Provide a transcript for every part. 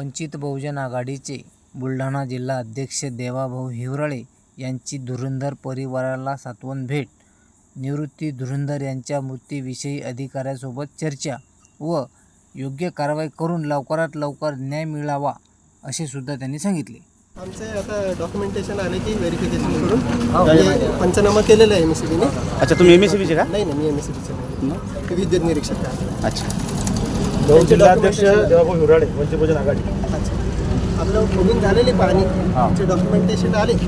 वंचित बहुजन आघाडीचे बुलढाणा जिल्हा अध्यक्ष देवाभाऊ हिवराळे यांची धुरंधर परिवाराला सात्वन भेट. निवृत्ती धुरंधर यांच्या मृत्यूविषयी अधिकाऱ्यासोबत चर्चा व योग्य कारवाई करून लवकरात लवकर न्याय मिळावा असे सुद्धा त्यांनी सांगितले. आमचे आता डॉक्युमेंटेशन आले की व्हेरिफिकेशन करून आणि पंचनामा केलेला आहे एम एस बीने अच्छा तुम्ही एम एस सी बीचे का? नाही नाही मी एम एस बीचे नाही. विद्युत निरीक्षक आहे. अच्छा जिल्हाध्यक्ष देवाभाऊ हिवराळे वंचित बहुजन आघाडी. अच्छा. आपलं बुकिंग झालेली पाहणी आमचे डॉक्युमेंटेशन आले. की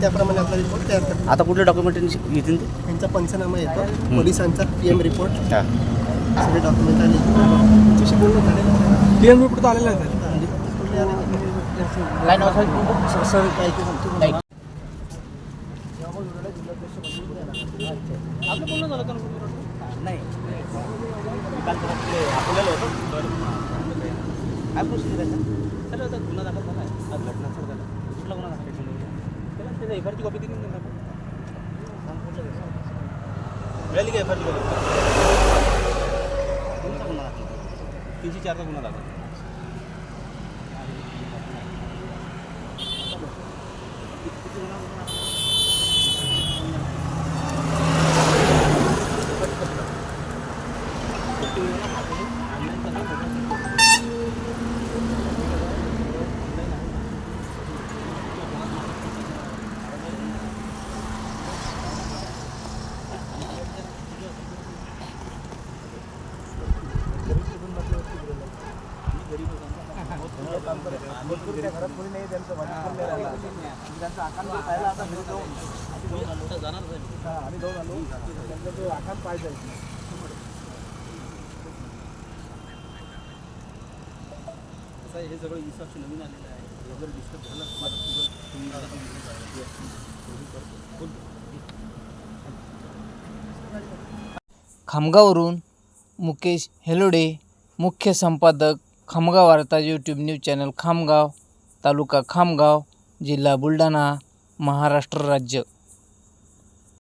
त्याप्रमाणे आपला रिपोर्ट तयार करतो. आता कुठले डॉक्युमेंट येतील ते? त्यांचा पंचनामा येतो पोलिसांचा पी एम रिपोर्ट सगळे डॉक्युमेंट आले. तुझ्याशी बोलणं झालेलं पी एम रिपोर्ट आलेला आहे काल जरा तिकडे होतो तर काय प्रोसिजर आहे सर आता गुन्हा दाखल झाला आहे आज घटना सर झाला. कुठला गुन्हा दाखल त्याला त्याच्या एफ आरची कॉपी दिली नाही मिळाली का एफ आरची कॉपी तुमचा गुन्हा दाखल. तीनशे चारचा गुन्हा दाखल. हे सगळं इसाक्ष नवीन आलेलं आहे. जर डिस्टर्ब झालं. माझं तुझं खामगाववरून मुकेश हेलोडे मुख्य संपादक Khamgaon Varta YouTube news channel Khamgaon taluka Khamgaon जिल्हा बुलढाणा महाराष्ट्र राज्य.